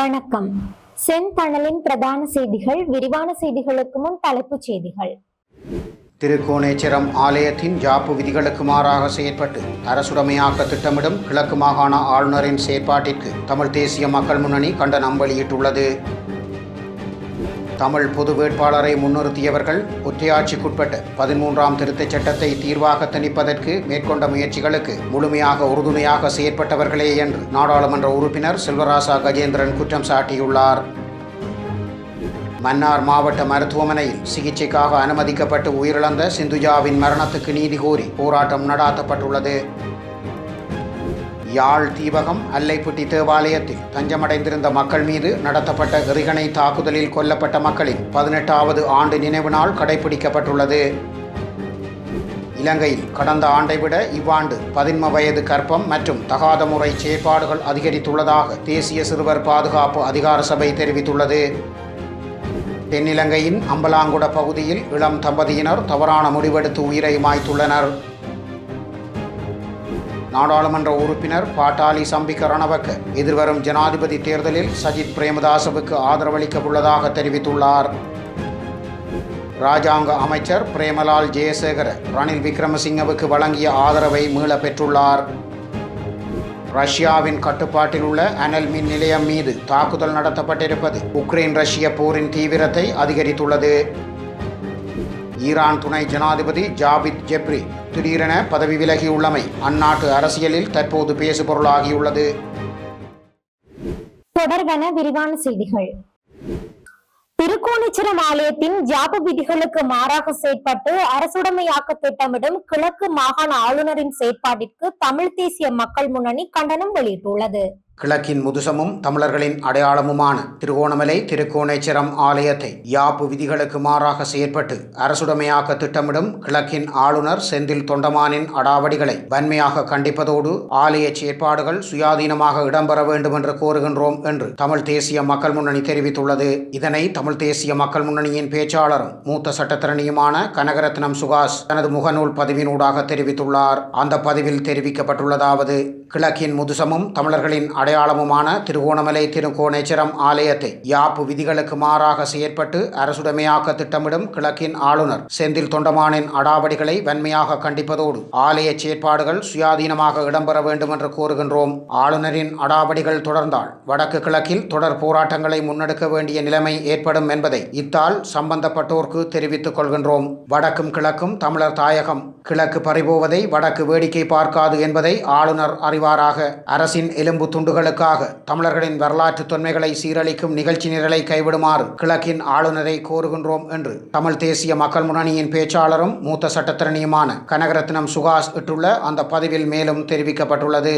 வணக்கம். செந்தணலின் பிரதான செய்திகள் விரிவான செய்திகளுக்கு முன் தலைப்புச் செய்திகள். திருக்கோணேச்சரம் ஆலயத்தின் ஜாப்பு விதிகளுக்கு மாறாக செயற்பட்டு அரசுடைமையாக்க திட்டமிடும் கிழக்கு மாகாண ஆளுநரின் செயற்பாட்டிற்கு தமிழ் தேசிய மக்கள் முன்னணி கண்டனம் வெளியிட்டுள்ளது. தமிழ் பொது வேட்பாளரை முன்னிறுத்தியவர்கள் ஒற்றையாட்சிக்குட்பட்ட பதிமூன்றாம் திருத்தச் சட்டத்தை தீர்வாக திணிப்பதற்கு மேற்கொண்ட முயற்சிகளுக்கு முழுமையாக உறுதுணையாக செயற்பட்டவர்களே என்று நாடாளுமன்ற உறுப்பினர் செல்வராசா கஜேந்திரன் குற்றம் சாட்டியுள்ளார். மன்னார் மாவட்ட மருத்துவமனையில் சிகிச்சைக்காக அனுமதிக்கப்பட்டு உயிரிழந்த சிந்துஜாவின் மரணத்துக்கு நீதி கோரி போராட்டம் நடாத்தப்பட்டுள்ளது. யாழ் தீபகம் அல்லைப்புட்டி தேவாலயத்தில் தஞ்சமடைந்திருந்த மக்கள் மீது நடத்தப்பட்ட எறிகணை தாக்குதலில் கொல்லப்பட்ட மக்களின் பதினெட்டாவது ஆண்டு நினைவு நாள் கடைபிடிக்கப்பட்டுள்ளது. இலங்கையில் கடந்த ஆண்டை விட இவ்வாண்டு பதின்ம வயது கற்பம் மற்றும் தகாத முறை செயற்பாடுகள் அதிகரித்துள்ளதாக தேசிய சிறுவர் பாதுகாப்பு அதிகார சபை தெரிவித்துள்ளது. தென்னிலங்கையின் அம்பலாங்குட பகுதியில் இளம் தம்பதியினர் தவறான முடிவெடுத்து உயிரை மாய்த்துள்ளனர். நாடாளுமன்ற உறுப்பினர் பாட்டாளி சம்பிக்க ரணவக்க எதிர்வரும் ஜனாதிபதி தேர்தலில் சஜித் பிரேமதாசவுக்கு ஆதரவளிக்க உள்ளதாக தெரிவித்துள்ளார். ராஜாங்க அமைச்சர் பிரேமலால் ஜெயசேகர ரணில் விக்ரமசிங்கவுக்கு வழங்கிய ஆதரவை மீள பெற்றுள்ளார். ரஷ்யாவின் கட்டுப்பாட்டில் உள்ள அனல் மின் நிலையம் மீது தாக்குதல் நடத்தப்பட்டிருப்பது உக்ரைன் ரஷ்ய போரின் தீவிரத்தை அதிகரித்துள்ளது. ஈரான் துணை ஜனாதிபதி ஜாபித் ஜெப்ரி திடீரென பதவி விலகியுள்ளமை அந்நாட்டு அரசியலில் தற்போது பேசுபொருளாகியுள்ளது. தொடர்வன விரிவான செய்திகள். திருக்கோணேச்சரம் ஆலயத்தின் ஜாப விதிகளுக்கு மாறாக செயற்பட்டு அரசுடைமையாக்க திட்டமிடும் கிழக்கு மாகாண ஆளுநரின் செயற்பாட்டிற்கு தமிழ் தேசிய மக்கள் முன்னணி கண்டனம் வெளியிட்டுள்ளது. கிழக்கின் முதுசமும் தமிழர்களின் அடையாளமுமான திருகோணமலை திருக்கோணேச்சரம் ஆலயத்தை யாப்பு விதிகளுக்கு மாறாக செயற்பட்டு அரசுடைமையாக்க திட்டமிடும் கிழக்கின் ஆளுநர் செந்தில் தொண்டமானின் அடாவடிகளை வன்மையாக கண்டிப்பதோடு ஆலய செயற்பாடுகள் சுயாதீனமாக இடம்பெற வேண்டும் என்று கோருகின்றோம் என்று தமிழ் தேசிய மக்கள் முன்னணி தெரிவித்துள்ளது. இதனை தமிழ் தேசிய மக்கள் முன்னணியின் பேச்சாளரும் மூத்த சட்டத்திறனியுமான கனகரத்னம் சுகாஸ் தனது முகநூல் பதிவினூடாக தெரிவித்துள்ளார். அந்த பதிவில் தெரிவிக்கப்பட்டுள்ளதாவது கிழக்கின் முதுசமும் தமிழர்களின் அடையாளமுமான திருகோணமலை திருக்கோணேச்சரம் ஆலயத்தை யாப்பு விதிகளுக்கு மாறாக செயற்பட்டு அரசுடைமையாக்க திட்டமிடும் கிழக்கின் ஆளுநர் செந்தில் தொண்டமானின் அடாவடிகளை வன்மையாக கண்டிப்பதோடு ஆலய செயற்பாடுகள் சுயாதீனமாக இடம்பெற வேண்டும் என்று கோருகின்றோம். ஆளுநரின் அடாவடிகள் தொடர்ந்தால் வடக்கு கிழக்கில் தொடர் போராட்டங்களை முன்னெடுக்க வேண்டிய நிலைமை ஏற்படும் என்பதை இத்தால் சம்பந்தப்பட்டோர்க்கு தெரிவித்துக் கொள்கின்றோம். வடக்கும் கிழக்கும் தமிழர் தாயகம் கிழக்கு பறிபோவதை வடக்கு வேடிக்கை பார்க்காது என்பதை ஆளுநர் அறிவாராக. அரசின் எலும்பு துண்டுகள் துண்டுகளுக்காக தமிழர்களின் வரலாற்று தொன்மைகளை சீரழிக்கும் நிகழ்ச்சி நிரலை கைவிடுமாறு கிழக்கின் ஆளுநரை கோருகின்றோம் என்று தமிழ் தேசிய மக்கள் முன்னணியின் பேச்சாளரும் மூத்த சட்டத்திறனியுமான கனகரத்னம் சுகாஸ் இட்டுள்ள அந்த பதிவில் மேலும் தெரிவிக்கப்பட்டுள்ளது.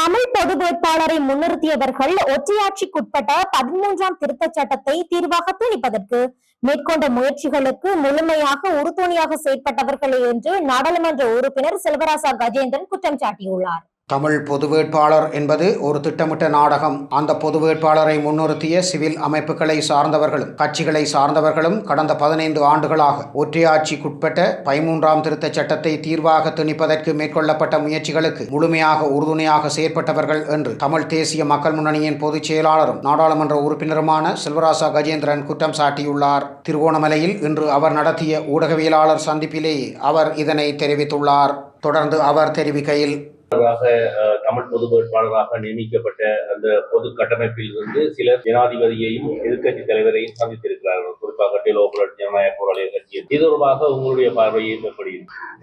தமிழ் பொது வேட்பாளரை முன்னிறுத்தியவர்கள் ஒற்றையாட்சிக்குட்பட்ட பதிமூன்றாம் திருத்தச் சட்டத்தை தீர்வாக திணிப்பதற்கு மேற்கொண்ட முயற்சிகளுக்கு முழுமையாக உறுதுணையாக செயற்பட்டவர்களே என்று நாடாளுமன்ற உறுப்பினர் செல்வராசா கஜேந்திரன் குற்றம் சாட்டியுள்ளார். தமிழ் பொது வேட்பாளர் என்பது ஒரு திட்டமிட்ட நாடகம். அந்த பொது வேட்பாளரை முன்னிறுத்திய சிவில் அமைப்புகளை சார்ந்தவர்களும் கட்சிகளை சார்ந்தவர்களும் கடந்த பதினைந்து ஆண்டுகளாக ஒற்றையாட்சிக்குட்பட்ட பதிமூன்றாம் திருத்த சட்டத்தை தீர்வாக திணிப்பதற்கு மேற்கொள்ளப்பட்ட முயற்சிகளுக்கு முழுமையாக உறுதுணையாக செயற்பட்டவர்கள் என்று தமிழ் தேசிய மக்கள் முன்னணியின் பொதுச் செயலாளரும் நாடாளுமன்ற உறுப்பினருமான செல்வராசா கஜேந்திரன் குற்றம் சாட்டியுள்ளார். திருகோணமலையில் இன்று அவர் நடத்திய ஊடகவியலாளர் சந்திப்பிலேயே அவர் இதனை தெரிவித்துள்ளார். தொடர்ந்து அவர் தெரிவிக்கையில் 刚才呃 தமிழ் பொது வேட்பாளராக நியமிக்கப்பட்ட அந்த பொது கட்டமைப்பில் இருந்து சிலர் ஜனாதிபதியையும் எதிர்க்கட்சி தலைவரையும் சந்தித்திருக்கிறார்கள். குறிப்பாக டெலோபுரட் ஜனநாயக போராளிய கட்சி இது தொடர்பாக உங்களுடைய பார்வையை எப்படி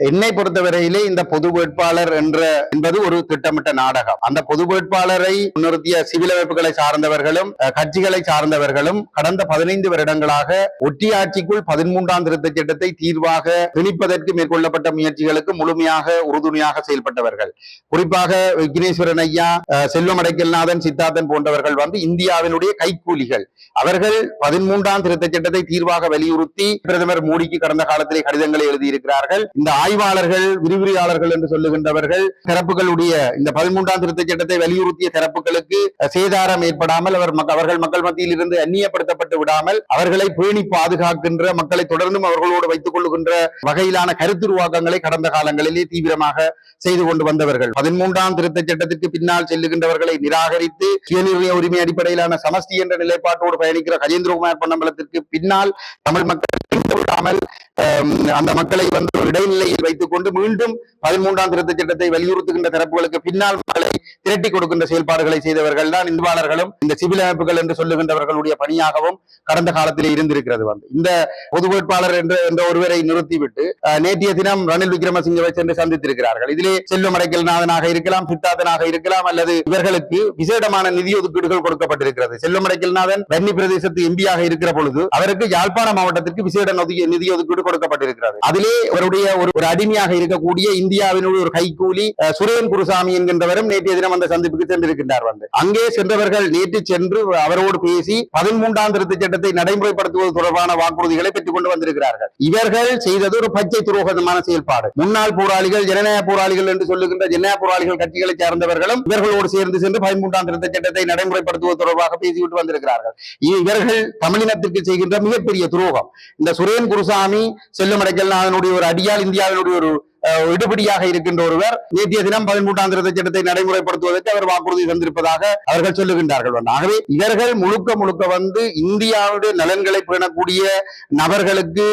என்னை பொறுத்தவரையிலே இந்த பொது வேட்பாளர் என்ற என்பது ஒரு திட்டமிட்ட நாடகம். அந்த பொது வேட்பாளரை முன்னிறுத்திய சிவில் அமைப்புகளை சார்ந்தவர்களும் கட்சிகளை சார்ந்தவர்களும் கடந்த பதினைந்து வருடங்களாக ஒட்டியாட்சிக்குள் பதிமூன்றாம் திருத்த சட்டத்தை தீர்வாக திணிப்பதற்கு மேற்கொள்ளப்பட்ட முயற்சிகளுக்கு முழுமையாக உறுதுணையாக செயல்பட்டவர்கள். குறிப்பாக விக்னேஸ்வரன் ஐயா செல்வம் அடைக்கல்நாதன் சித்தார்த்தன் போன்றவர்கள் வந்து இந்தியாவினுடைய கைக்கூலிகள். அவர்கள் பதிமூன்றாம் திருத்த சட்டத்தை தீர்வாக வலியுறுத்தி பிரதமர் மோடிக்கு கடந்த காலத்திலே கடிதங்களை எழுதியிருக்கிறார்கள். இந்த ஆய்வாளர்கள் விரிவுரையாளர்கள் என்று சொல்லுகின்றவர்கள் தரப்புகளுடைய இந்த பதிமூன்றாம் திருத்த சட்டத்தை வலியுறுத்திய தரப்புகளுக்கு சேதாரம் ஏற்படாமல் அவர் அவர்கள் மக்கள் மத்தியில் இருந்து அந்நியப்படுத்தப்பட்டு விடாமல் அவர்களை பேணி பாதுகாக்கின்ற மக்களை தொடர்ந்தும் அவர்களோடு வைத்துக் கொள்ளுகின்ற வகையிலான கருத்துருவாக்கங்களை கடந்த காலங்களிலே தீவிரமாக செய்து கொண்டு வந்தவர்கள். பதிமூன்றாம் திருத்த சட்டத்திற்கு பின்னால் செல்லுகின்றவர்களை நிராகரித்து சுயநிர்ணய உரிமை அடிப்படையிலான சமஸ்தி என்ற நிலைப்பாட்டோடு பயணிக்கிற கஜேந்திரகுமார் பொன்னம்பலத்திற்கு பின்னால் தமிழ் மக்கள் விடாமல் அந்த மக்களை வந்து ஒரு இடைநிலையில் வைத்துக் கொண்டு மீண்டும் பதிமூன்றாம் திருத்தச் சட்டத்தை வலியுறுத்துகின்ற தரப்புகளுக்கு பின்னால் மக்களை திரட்டி கொடுக்கின்ற செயல்பாடுகளை செய்தவர்கள் தான் இந்துவாளர்களும் இந்த சிவில் அமைப்புகள் என்று சொல்லுகின்றவர்களுடைய பணியாகவும் கடந்த காலத்திலே இருந்திருக்கிறது வந்து. இந்த பொது வேட்பாளர் என்ற என்ற ஒருவரை நிறுத்திவிட்டு நேற்றைய தினம் ரணில் விக்ரமசிங்கவை சென்று சந்தித்திருக்கிறார்கள். இதிலே செல்வம் அடைக்கல்நாதனாக இருக்கலாம் சித்தாதனாக இருக்கலாம் அல்லது இவர்களுக்கு விசேடமான நிதி ஒதுக்கீடுகள் கொடுக்கப்பட்டிருக்கிறது. செல்வம் அடைக்கல்நாதன் வன்னி பிரதேசத்து எம்பியாக இருக்கிற பொழுது அவருக்கு யாழ்ப்பாண மாவட்டத்திற்கு விசேட நிதி- ஒதுக்கீடு கொடுக்கப்பட்டிருக்கிறது. அதிலே அவருடைய ஒரு ஒரு அடிமையாக இருக்கக்கூடிய இந்தியாவினுடைய ஒரு கைக்கூலி சுரேன் குருசாமி என்கின்றவரும் நேற்றைய தினம் அந்த சந்திப்புக்கு சென்றிருக்கின்றார் வந்து. அங்கே சென்றவர்கள் நேற்று சென்று அவரோடு பேசி பதிமூன்றாம் திருத்தச் சட்டத்தை நடைமுறைப்படுத்துவது தொடர்பான வாக்குறுதிகளை பெற்றுக் கொண்டு வந்திருக்கிறார்கள். இவர்கள் செய்தது ஒரு பச்சை துரோகமான செயல்பாடு. முன்னாள் போராளிகள் ஜனநாயக போராளிகள் என்று சொல்லுகின்ற ஜனநாயக போராளிகள் கட்சிகளை சார்ந்தவர்களும் இவர்களோடு சேர்ந்து சென்று பதிமூன்றாம் திருத்தச் சட்டத்தை நடைமுறைப்படுத்துவது தொடர்பாக பேசிவிட்டு வந்திருக்கிறார்கள். இவர்கள் தமிழினத்திற்கு செய்கின்ற மிகப்பெரிய துரோகம். இந்த சுரேன் குருசாமி செல்லும் அதனுடைய ஒரு அடியால் இந்தியாவினுடைய ஒரு அஹ், இருக்கின்ற ஒருவர் நேற்றைய தினம் பதிமூன்றாம் திருத்த சட்டத்தை நடைமுறைப்படுத்துவதற்கு அவர் வாக்குறுதி தந்திருப்பதாக அவர்கள் சொல்லுகின்றார்கள். ஆகவே இவர்கள் முழுக்க முழுக்க வந்து இந்தியாவுடைய நலன்களை பேணக்கூடிய நபர்களுக்கு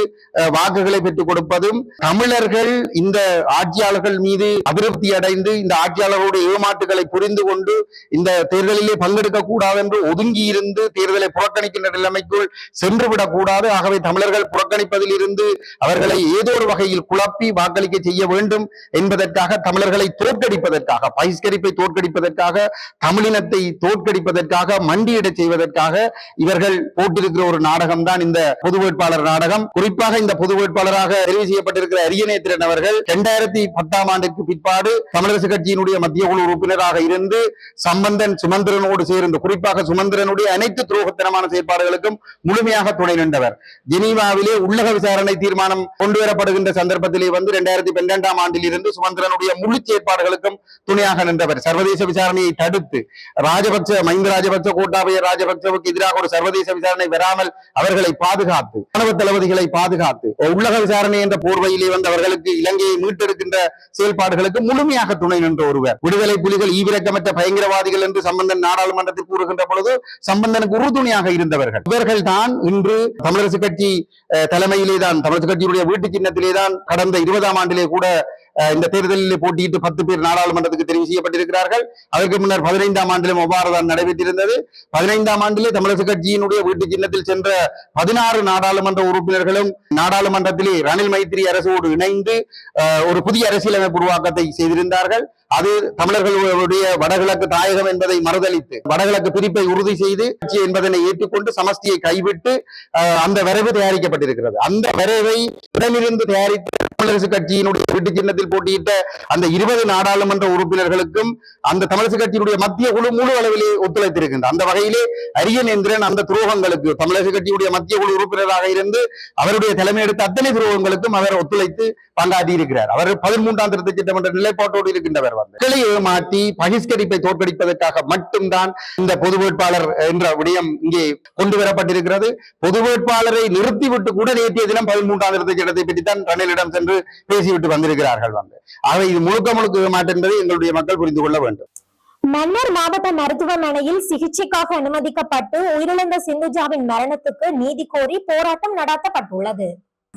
வாக்குகளை பெற்றுக் கொடுப்பதும் தமிழர்கள் இந்த ஆட்சியாளர்கள் மீது அதிருப்தி அடைந்து இந்த ஆட்சியாளர்களுடைய ஏமாற்றுகளை புரிந்து கொண்டு இந்த தேர்தலிலே பங்கெடுக்க கூடாது என்று ஒதுங்கி இருந்து தேர்தலை புறக்கணிக்கின்ற நிலைமைக்குள் சென்றுவிடக் கூடாது. ஆகவே தமிழர்கள் புறக்கணிப்பதில் இருந்து அவர்களை ஏதோ ஒரு வகையில் குழப்பி வாக்களிக்க செய்ய செய்ய வேண்டும் என்பதற்காக தமிழர்களை தோற்கடிப்பதற்காக பகிஷ்கரிப்பை தோற்கடிப்பதற்காக தமிழினத்தை தோற்கடிப்பதற்காக மண்டியிடச் செய்வதற்காக இவர்கள் போட்டிருக்கிற ஒரு நாடகம் தான் இந்த பொது வேட்பாளர் நாடகம். குறிப்பாக இந்த பொது வேட்பாளராக தெரிவு செய்யப்பட்டிருக்கிற அரியநேத்திரன் அவர்கள் இரண்டாயிரத்தி பத்தாம் ஆண்டிற்கு பிற்பாடு தமிழரசு கட்சியினுடைய மத்திய குழு உறுப்பினராக இருந்து சம்பந்தன் சுமந்திரனோடு சேர்ந்து குறிப்பாக சுமந்திரனுடைய அனைத்து துரோகத்தனமான செயற்பாடுகளுக்கும் முழுமையாக துணை நின்றவர். ஜெனீவாவிலே உள்ளக விசாரணை தீர்மானம் கொண்டுவரப்படுகின்ற சந்தர்ப்பத்திலே வந்து இரண்டாயிரத்தி இரண்டாம் ஆண்டில் இருந்து சுமந்திரனுடைய முழு செயற்பாடுகளுக்கும் துணையாக நின்றவர். சர்வதேச விசாரணையை தடுத்து ராஜபக்ச மஹிந்த ராஜபக்ச கோட்டாபய ராஜபக்சவுக்கு எதிராக ஒரு சர்வதேச விசாரணை வராமல் அவர்களை பாதுகாத்து ராணுவ தளபதிகளை பாதுகாத்து உள்ளக விசாரணை என்ற போர்வையிலே வந்து அவர்களுக்கு இலங்கையை மீட்டெடுக்கின்ற செயல்பாடுகளுக்கு முழுமையாக துணை நின்ற ஒருவர். விடுதலை புலிகள் ஈவிரக்கமற்ற பயங்கரவாதிகள் என்று சம்பந்தன் நாடாளுமன்றத்தில் கூறுகின்ற பொழுது சம்பந்தனுக்கு உறுதுணையாக இருந்தவர்கள். இவர்கள் தான் இன்று தமிழரசு கட்சி தலைமையிலே தான் தமிழரசு கட்சியுடைய வீட்டு சின்னத்திலே தான் கடந்த இருபதாம் ஆண்டிலே கூட கூட இந்த தேர்தலில் போட்டியிட்டு பத்து பேர் நாடாளுமன்றத்துக்கு தெரிவு செய்யப்பட்டிருக்கிறார்கள். அதற்கு முன்னர் பதினைந்தாம் ஆண்டிலும் அவ்வாறு நடைபெற்றிருந்தது. பதினைந்தாம் ஆண்டிலே தமிழக கட்சியினுடைய வீட்டு சின்னத்தில் சென்ற பதினாறு நாடாளுமன்ற உறுப்பினர்களும் நாடாளுமன்றத்திலே ரணில் மைத்திரி அரசோடு இணைந்து ஒரு புதிய அரசியலமைப்பு உருவாக்கத்தை செய்திருந்தார்கள். அது தமிழர்களுடைய வடகிழக்கு தாயகம் என்பதை மறுதளித்து வடகிழக்கு பிரிப்பை உறுதி செய்து கட்சி என்பதனை ஏற்றுக்கொண்டு சமஸ்தியை கைவிட்டு அந்த வரைவு தயாரிக்கப்பட்டிருக்கிறது. அந்த வரைவை உடனிருந்து தயாரித்த தமிழரசு கட்சியினுடைய வீட்டு சின்னத்தில் போட்டியிட்ட அந்த இருபது நாடாளுமன்ற உறுப்பினர்களுக்கும் அந்த தமிழரசு கட்சியினுடைய மத்திய குழு முழு அளவிலே ஒத்துழைத்திருக்கின்ற அந்த வகையிலே அரியநேந்திரன் அந்த துரோகங்களுக்கு தமிழரசு கட்சியுடைய மத்திய குழு உறுப்பினராக இருந்து அவருடைய தலைமை எடுத்த அத்தனை துரோகங்களுக்கும் அவர் ஒத்துழைத்து பங்காற்றி இருக்கிறார் அவர் பதிமூன்றாம் திருத்த சட்டமன்ற நிலைப்பாட்டோடு இருக்கின்றவர் வந்து. மக்களை ஏமாற்றி பகிஷ்கரிப்பை தோற்கடிப்பதற்காக மட்டும்தான் இந்த பொது வேட்பாளர் என்ற விடயம் இங்கே கொண்டு வரப்பட்டிருக்கிறது பொது வேட்பாளரை நிறுத்திவிட்டு கூட நேற்றைய தினம் பதிமூன்றாம் திருத்த சட்டத்தை பற்றி தான் ரணிலிடம் சென்று பேசிவிட்டு வந்திருக்கிறார்கள் வந்து. ஆகவே இது முழுக்க முழுக்க ஏமாற்றம் என்பதை எங்களுடைய மக்கள் புரிந்து கொள்ள வேண்டும். மன்னர் மாவட்ட மருத்துவமனையில் சிகிச்சைக்காக அனுமதிக்கப்பட்டு உயிரிழந்த சிந்துஜாவின் மரணத்துக்கு நீதி கோரி போராட்டம் நடத்தப்பட்டுள்ளது.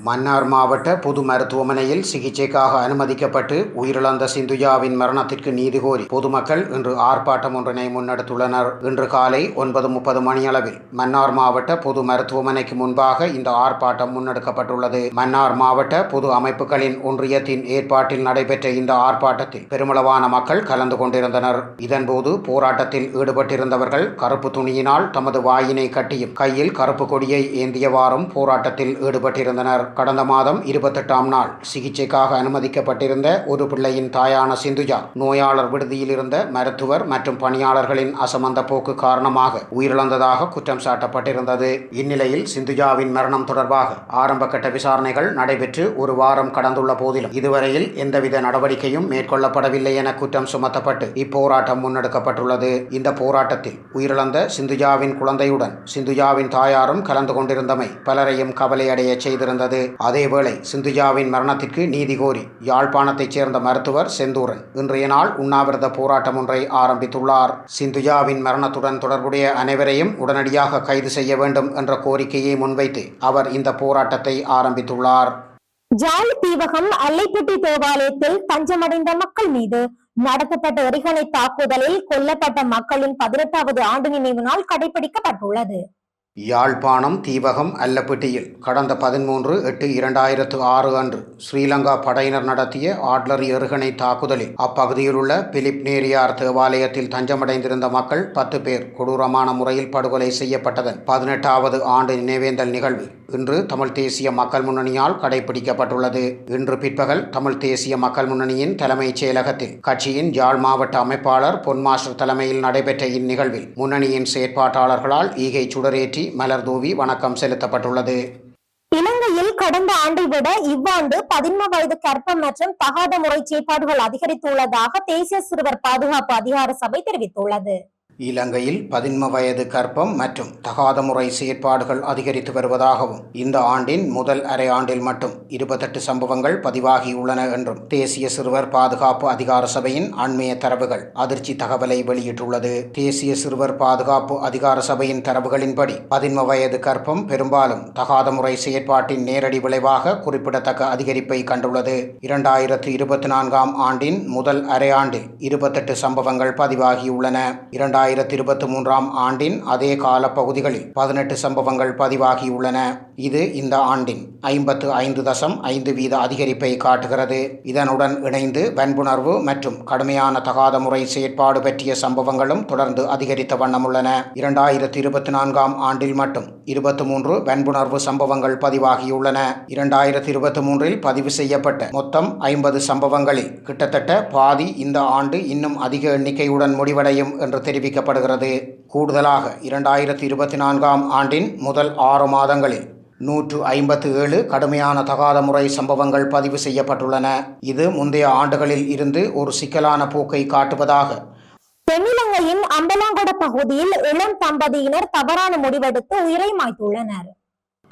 மன்னார் மாவட்ட பொது மருத்துவமனையில் சிகிச்சைக்காக அனுமதிக்கப்பட்டு உயிரிழந்த சிந்துஜாவின் மரணத்திற்கு நீதி கோரி பொதுமக்கள் இன்று ஆர்ப்பாட்டம் ஒன்றினை முன்னெடுத்துள்ளனர். இன்று காலை ஒன்பது முப்பது மணியளவில் மன்னார் மாவட்ட பொது மருத்துவமனைக்கு முன்பாக இந்த ஆர்ப்பாட்டம் முன்னெடுக்கப்பட்டுள்ளது. மன்னார் மாவட்ட பொது அமைப்புகளின் ஒன்றியத்தின் ஏற்பாட்டில் நடைபெற்ற இந்த ஆர்ப்பாட்டத்தில் பெருமளவான மக்கள் கலந்து கொண்டிருந்தனர். இதன்போது போராட்டத்தில் ஈடுபட்டிருந்தவர்கள் கருப்பு துணியினால் தமது வாயினை கட்டியும் கையில் கருப்பு கொடியை ஏந்தியவாறும் போராட்டத்தில் ஈடுபட்டிருந்தனர். கடந்த மாதம் இருபத்தெட்டாம் நாள் சிகிச்சைக்காக அனுமதிக்கப்பட்டிருந்த ஒரு பிள்ளையின் தாயான சிந்துஜா நோயாளர் விடுதியில் இருந்த மருத்துவர் மற்றும் பணியாளர்களின் அசமந்த போக்கு காரணமாக உயிரிழந்ததாக குற்றம் சாட்டப்பட்டிருந்தது. இந்நிலையில் சிந்துஜாவின் மரணம் தொடர்பாக ஆரம்ப கட்ட விசாரணைகள் நடைபெற்று ஒரு வாரம் கடந்துள்ள போதிலும் இதுவரையில் எந்தவித நடவடிக்கையும் மேற்கொள்ளப்படவில்லை என குற்றம் சுமத்தப்பட்டு இப்போராட்டம் முன்னெடுக்கப்பட்டுள்ளது. இந்த போராட்டத்தில் உயிரிழந்த சிந்துஜாவின் குழந்தையுடன் சிந்துஜாவின் தாயாரும் கலந்து கொண்டிருந்தமை பலரையும் கவலையடைய செய்திருந்தது. அதேவேளை சிந்துஜாவின் மரணத்திற்கு நீதி கோரி யாழ்ப்பாணத்தைச் சேர்ந்த மருத்துவர் செந்தூரன் இன்றைய நாள் உண்ணாவிரத போராட்டம் ஒன்றை ஆரம்பித்துள்ளார். சிந்துஜாவின் மரணத்துடன் தொடர்புடைய அனைவரையும் உடனடியாக கைது செய்ய வேண்டும் என்ற கோரிக்கையை முன்வைத்து அவர் இந்த போராட்டத்தை ஆரம்பித்துள்ளார். ஜாலி தீவகம் அல்லைப்பட்டி தேவாலயத்தில் தஞ்சமடைந்த மக்கள் மீது நடத்தப்பட்ட எரிகணை தாக்குதலில் கொல்லப்பட்ட மக்களின் பதினெட்டாவது ஆண்டு நினைவு நாள் கடைபிடிக்கப்பட்டுள்ளது. யாழ்ப்பாணம் தீபகம் அல்லப்பட்டியில் கடந்த பதிமூன்று எட்டு இரண்டாயிரத்து ஆறு அன்று ஸ்ரீலங்கா படையினர் நடத்திய ஆட்லரி எருகணை தாக்குதலில் அப்பகுதியில் உள்ள பிலிப் நேரியார் தேவாலயத்தில் தஞ்சமடைந்திருந்த மக்கள் பத்து பேர் கொடூரமான முறையில் படுகொலை செய்யப்பட்டதன் பதினெட்டாவது ஆண்டு நினைவேந்தல் நிகழ்வு. இன்று தமிழ் தேசிய மக்கள் முன்னணியால் கடைபிடிக்கப்பட்டுள்ளது. இன்று பிற்பகல் தமிழ் தேசிய மக்கள் முன்னணியின் தலைமைச் செயலகத்தில் கட்சியின் யாழ் மாவட்ட அமைப்பாளர் பொன்மாஸ்டர் தலைமையில் நடைபெற்ற இந்நிகழ்வில் முன்னணியின் செயற்பாட்டாளர்களால் ஈகை சுடரேற்றி மலர் தூவி வணக்கம் செலுத்தப்பட்டுள்ளது. இலங்கையில் கடந்த ஆண்டை விட இவ்வாண்டு பதின்ம வயது கற்பம் மற்றும் தகாத முறை செயற்பாடுகள் அதிகரித்துள்ளதாக தேசிய சிறுவர் பாதுகாப்பு அதிகார சபை தெரிவித்துள்ளது. இலங்கையில் பதின்ம வயது கற்பம் மற்றும் தகாத முறை செயற்பாடுகள் அதிகரித்து வருவதாகவும் இந்த ஆண்டின் முதல் அரை ஆண்டில் மட்டும் இருபத்தெட்டு சம்பவங்கள் பதிவாகியுள்ளன என்றும் தேசிய சிறுவர் பாதுகாப்பு அதிகார சபையின் அண்மைய தரவுகள் அதிர்ச்சி தகவலை வெளியிட்டுள்ளது. தேசிய சிறுவர் பாதுகாப்பு அதிகார சபையின் தரவுகளின்படி பதின்ம வயது கர்ப்பம் பெரும்பாலும் தகாத முறை செயற்பாட்டின் நேரடி விளைவாக குறிப்பிடத்தக்க அதிகரிப்பை கண்டுள்ளது. இரண்டாயிரத்து இருபத்தி நான்காம் ஆண்டின் முதல் அரையாண்டில் இருபத்தெட்டு சம்பவங்கள் பதிவாகியுள்ளன இரண்டாயிரத்து இருபத்தி மூன்றாம் ஆண்டின் அதே கால பகுதிகளில் பதினெட்டு சம்பவங்கள் பதிவாகியுள்ளன. இது இந்த ஆண்டின் ஐம்பத்து ஐந்து தசம் ஐந்து வீத அதிகரிப்பை காட்டுகிறது. இதனுடன் இணைந்து வன்புணர்வு மற்றும் கடுமையான தகாத முறை செயற்பாடு பற்றிய சம்பவங்களும் தொடர்ந்து அதிகரித்த வண்ணம் உள்ளன இரண்டாயிரத்தி இருபத்தி நான்காம் ஆண்டில் மட்டும் இருபத்தி மூன்று வன்புணர்வு சம்பவங்கள் பதிவாகியுள்ளன. இரண்டாயிரத்தி இருபத்தி மூன்றில் பதிவு செய்யப்பட்ட மொத்தம் ஐம்பது சம்பவங்களில் கிட்டத்தட்ட பாதி இந்த ஆண்டு இன்னும் அதிக எண்ணிக்கையுடன் முடிவடையும் என்று தெரிவிக்க தெரிவிக்கப்படுகிறது கூடுதலாக இரண்டாயிரத்தி இருபத்தி நான்காம் ஆண்டின் முதல் ஆறு மாதங்களில் நூற்று ஐம்பத்து ஏழு கடுமையான தகாத முறை சம்பவங்கள் பதிவு செய்யப்பட்டுள்ளன. இது முந்தைய ஆண்டுகளில் இருந்து ஒரு சிக்கலான போக்கை காட்டுவதாக. தென்னிலங்கையின் அம்பலாங்கொட பகுதியில் இளம் தம்பதியினர் தவறான முடிவெடுத்து உயிரை மாய்த்துள்ளனர்.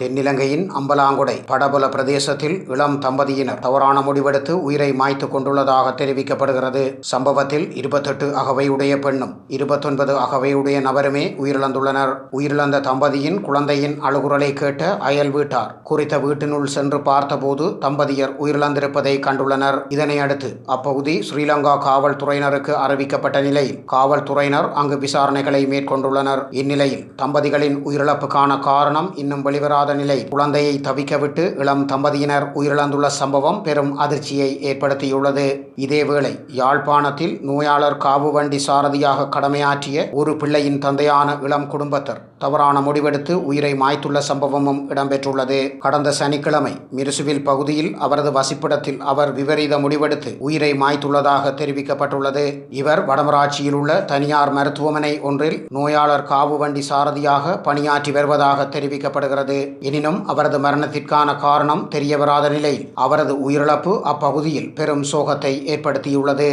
தென்னிலங்கையின் அம்பலாங்குடை படபல பிரதேசத்தில் இளம் தம்பதியினர் தவறான முடிவெடுத்து உயிரை மாய்த்து கொண்டுள்ளதாக தெரிவிக்கப்படுகிறது. சம்பவத்தில் இருபத்தெட்டு அகவையுடைய பெண்ணும் இருபத்தொன்பது அகவையுடைய நபருமே உயிரிழந்துள்ளனர். உயிரிழந்த தம்பதியின் குழந்தையின் அழுகுரலை கேட்ட அயல் வீட்டார் குறித்த வீட்டினுள் சென்று பார்த்தபோது தம்பதியர் உயிரிழந்திருப்பதை கண்டுள்ளனர். இதனை அடுத்து அப்பகுதி ஸ்ரீலங்கா காவல்துறையினருக்கு அறிவிக்கப்பட்ட நிலையில் காவல்துறையினர் அங்கு விசாரணைகளை மேற்கொண்டுள்ளனர். இந்நிலையில் தம்பதிகளின் உயிரிழப்புக்கான காரணம் இன்னும் வெளிவரா நிலை குழந்தையை தவிக்கவிட்டு இளம் தம்பதியினர் உயிரிழந்துள்ள சம்பவம் பெரும் அதிர்ச்சியை ஏற்படுத்தியுள்ளது. இதேவேளை யாழ்ப்பாணத்தில் நோயாளர் காவு வண்டி சாரதியாக கடமையாற்றிய ஒரு பிள்ளையின் தந்தையான இளம் குடும்பத்தர் தவறான முடிவெடுத்து உயிரை மாய்த்துள்ள சம்பவமும் இடம்பெற்றுள்ளது. கடந்த சனிக்கிழமை மிருசுவில் பகுதியில் அவரது வசிப்பிடத்தில் அவர் விபரீத முடிவெடுத்து உயிரை மாய்த்துள்ளதாக தெரிவிக்கப்பட்டுள்ளது. இவர் வடமராட்சியில் உள்ள தனியார் மருத்துவமனை ஒன்றில் நோயாளர் காவு வண்டி சாரதியாக பணியாற்றி வருவதாக தெரிவிக்கப்படுகிறது. எனினும் அவரது மரணத்திற்கான காரணம் தெரியவராத நிலையில் அவரது உயிரிழப்பு அப்பகுதியில் பெரும் சோகத்தை ஏற்படுத்தியுள்ளது.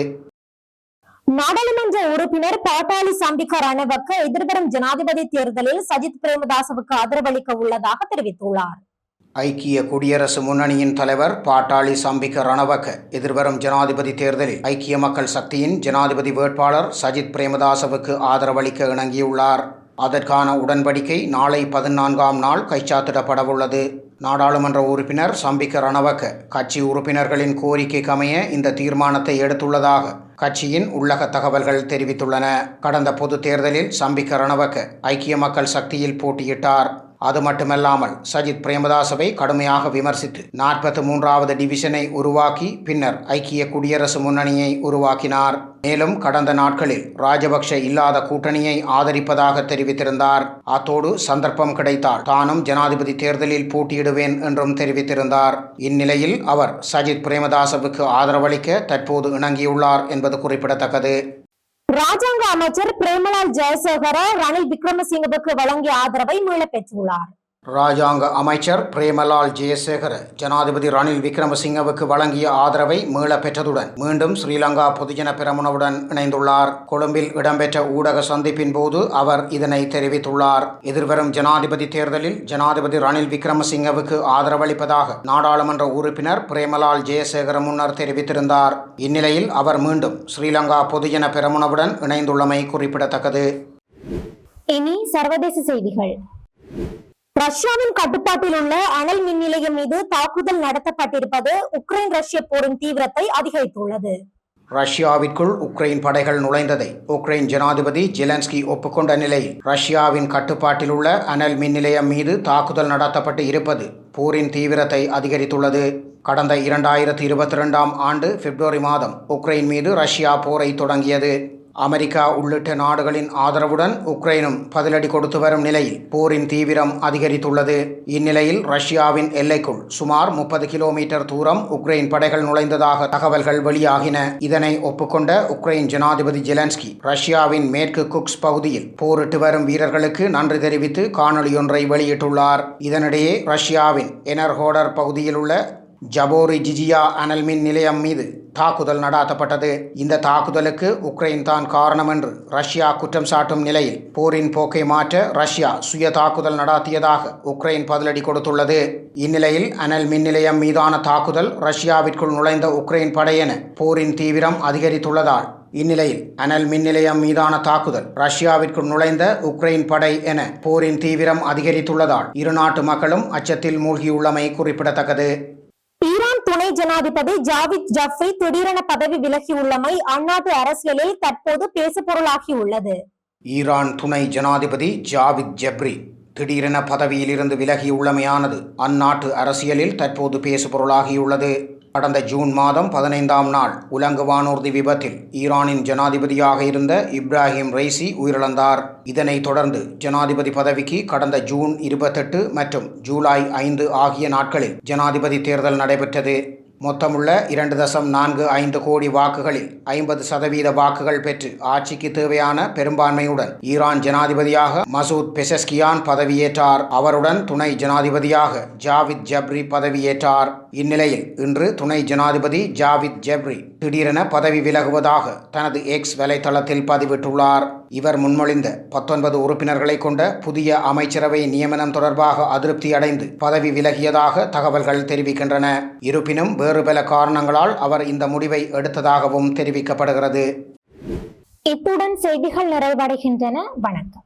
நாடாளுமன்ற உறுப்பினர் பாட்டாளி சம்பிகா ரணவக்க எதிர்வரும் ஜனாதிபதி தேர்தலில் சஜித் பிரேமதாசவுக்கு ஆதரவளிக்க உள்ளதாக தெரிவித்துள்ளார். ஐக்கிய குடியரசு முன்னணியின் தலைவர் பாட்டாளி சம்பிக்க ரணவக்க எதிர்வரும் ஜனாதிபதி தேர்தலில் ஐக்கிய மக்கள் சக்தியின் ஜனாதிபதி வேட்பாளர் சஜித் பிரேமதாசவுக்கு ஆதரவளிக்க இணங்கியுள்ளார். அதற்கான உடன்படிக்கை நாளை பதினான்காம் நாள் கைச்சாத்திடப்படவுள்ளது. நாடாளுமன்ற உறுப்பினர் சம்பிக்க ரணவக்க கட்சி உறுப்பினர்களின் கோரிக்கைக்கமைய இந்த தீர்மானத்தை எடுத்துள்ளதாக கட்சியின் உள்ளக தகவல்கள் தெரிவித்துள்ளன. கடந்த பொது தேர்தலில் சம்பிக்க ரணவக்க ஐக்கிய மக்கள் சக்தியில் போட்டியிட்டார். அது மட்டுமல்லாமல் சஜித் பிரேமதாசவை கடுமையாக விமர்சித்து நாற்பத்தி மூன்றாவது டிவிஷனை உருவாக்கி பின்னர் ஐக்கிய குடியரசு முன்னணியை உருவாக்கினார். மேலும் கடந்த நாட்களில் ராஜபக்ஷ இல்லாத கூட்டணியை ஆதரிப்பதாக தெரிவித்திருந்தார். அத்தோடு சந்தர்ப்பம் கிடைத்தால் தானும் ஜனாதிபதி தேர்தலில் போட்டியிடுவேன் என்றும் தெரிவித்திருந்தார். இந்நிலையில் அவர் சஜித் பிரேமதாசவுக்கு ஆதரவளிக்க தற்போது இணங்கியுள்ளார் என்பது குறிப்பிடத்தக்கது. ராஜாங்க அமைச்சர் பிரேமலால் ஜெயசேகர ரணில் விக்ரமசிங்கவுக்கு வழங்கிய ஆதரவை மீள பெற்றுள்ளார். ராஜாங்க அமைச்சர் பிரேமலால் ஜெயசேகர ஜனாதிபதி ரணில் விக்ரமசிங்கவுக்கு வழங்கிய ஆதரவை மீள பெற்றதுடன் மீண்டும் ஸ்ரீலங்கா பொதுஜன பெரமுனவுடன் இணைந்துள்ளார். கொழும்பில் இடம்பெற்ற ஊடக சந்திப்பின் போது அவர் இதனை தெரிவித்துள்ளார். எதிர்வரும் ஜனாதிபதி தேர்தலில் ஜனாதிபதி ரணில் விக்ரமசிங்கவுக்கு ஆதரவளிப்பதாக நாடாளுமன்ற உறுப்பினர் பிரேமலால் ஜெயசேகர முன்னர் தெரிவித்திருந்தார். இந்நிலையில் அவர் மீண்டும் ஸ்ரீலங்கா பொதுஜன பெரமுனவுடன் இணைந்துள்ளமை குறிப்பிடத்தக்கது. இனி சர்வதேச செய்திகள். ரஷ்யாவின் கட்டுப்பாட்டில் உள்ள அனல் மின் நிலையம் மீது தாக்குதல் நடத்தப்பட்டிருப்பது உக்ரைன் ரஷ்ய போரின் தீவிரத்தை அதிகரித்துள்ளது. ரஷ்யாவிற்குள் உக்ரைன் படைகள் நுழைந்ததை உக்ரைன் ஜனாதிபதி ஜெலன்ஸ்கி ஒப்புக்கொண்ட நிலையில் ரஷ்யாவின் கட்டுப்பாட்டில் உள்ள அனல் மின் நிலையம் மீது தாக்குதல் நடத்தப்பட்டு இருப்பது போரின் தீவிரத்தை அதிகரித்துள்ளது. கடந்த இரண்டாயிரத்தி இருபத்தி ரெண்டாம் ஆண்டு பிப்ரவரி மாதம் உக்ரைன் மீது ரஷ்யா போரை தொடங்கியது. அமெரிக்கா உள்ளிட்ட நாடுகளின் ஆதரவுடன் உக்ரைனும் பதிலடி கொடுத்து வரும் நிலையில் போரின் தீவிரம் அதிகரித்துள்ளது. இந்நிலையில் ரஷ்யாவின் எல்லைக்குள் சுமார் முப்பது கிலோமீட்டர் தூரம் உக்ரைன் படைகள் நுழைந்ததாக தகவல்கள் வெளியாகின. இதனை ஒப்புக்கொண்ட உக்ரைன் ஜனாதிபதி ஜெலன்ஸ்கி ரஷ்யாவின் மேற்கு குக்ஸ் பகுதியில் போரிட்டு வரும் வீரர்களுக்கு நன்றி தெரிவித்து காணொலியொன்றை வெளியிட்டுள்ளார். இதனிடையே ரஷ்யாவின் எனர்ஹோடர் பகுதியில் உள்ள ஜபோரி ஜிஜியா அனல் மின் நிலையம் மீது தாக்குதல் நடாத்தப்பட்டது. இந்த தாக்குதலுக்கு உக்ரைன் தான் காரணம் என்று ரஷ்யா குற்றம் சாட்டும் நிலையில் போரின் போக்கை மாற்ற ரஷ்யா சுய தாக்குதல் நடாத்தியதாக உக்ரைன் பதிலடி கொடுத்துள்ளது. இந்நிலையில் அனல் மின் நிலையம் மீதான தாக்குதல் ரஷ்யாவிற்குள் நுழைந்த உக்ரைன் படையென போரின் தீவிரம் அதிகரித்துள்ளதால் இந்நிலையில் அனல் மின் நிலையம் மீதான தாக்குதல் ரஷ்யாவிற்குள் நுழைந்த உக்ரைன் படை என போரின் தீவிரம் அதிகரித்துள்ளதால் இரு நாட்டு மக்களும் அச்சத்தில் மூழ்கியுள்ளமை குறிப்பிடத்தக்கது. துணை ஜனாதிபதி ஜாவித் ஜஃப்ரி திடீரென பதவி விலகியுள்ளமை அந்நாட்டு அரசியலில் தற்போது பேசுபொருளாகியுள்ளது ஈரான் துணை ஜனாதிபதி ஜாவித் ஜப்ரி திடீரென பதவியிலிருந்து விலகியுள்ளமையானது அந்நாட்டு அரசியலில் தற்போது பேசுபொருளாகியுள்ளது கடந்த ஜூன் மாதம் பதினைந்தாம் நாள் உலங்கு வானூர்தி விபத்தில் ஈரானின் ஜனாதிபதியாக இருந்த இப்ராஹிம் ரைசி உயிரிழந்தார். இதனைத் தொடர்ந்து ஜனாதிபதி பதவிக்கு கடந்த ஜூன் இருபத்தெட்டு மற்றும் ஜூலை ஐந்து ஆகிய நாட்களில் ஜனாதிபதி தேர்தல் நடைபெற்றது. மொத்தமுள்ள இரண்டு தசம் நான்கு ஐந்து கோடி வாக்குகளில் ஐம்பது சதவீத வாக்குகள் பெற்று ஆட்சிக்கு தேவையான பெரும்பான்மையுடன் ஈரான் ஜனாதிபதியாக மசூத் பெசஸ்கியான் பதவியேற்றார். அவருடன் துணை ஜனாதிபதியாக ஜாவித் ஜப்ரி பதவியேற்றார். இந்நிலையில் இன்று துணை ஜனாதிபதி ஜாவித் ஜப்ரி திடீரென பதவி விலகுவதாக தனது எக்ஸ் வலைத்தளத்தில் பதிவிட்டுள்ளார். இவர் முன்மொழிந்த பத்தொன்பது உறுப்பினர்களை கொண்ட புதிய அமைச்சரவை நியமனம் தொடர்பாக அதிருப்தி அடைந்து பதவி விலகியதாக தகவல்கள் தெரிவிக்கின்றன. இருப்பினும் வேறு பல காரணங்களால் அவர் இந்த முடிவை எடுத்ததாகவும் தெரிவிக்கப்படுகிறது. இத்துடன் செய்திகள் நிறைவடைகின்றன. வணக்கம்.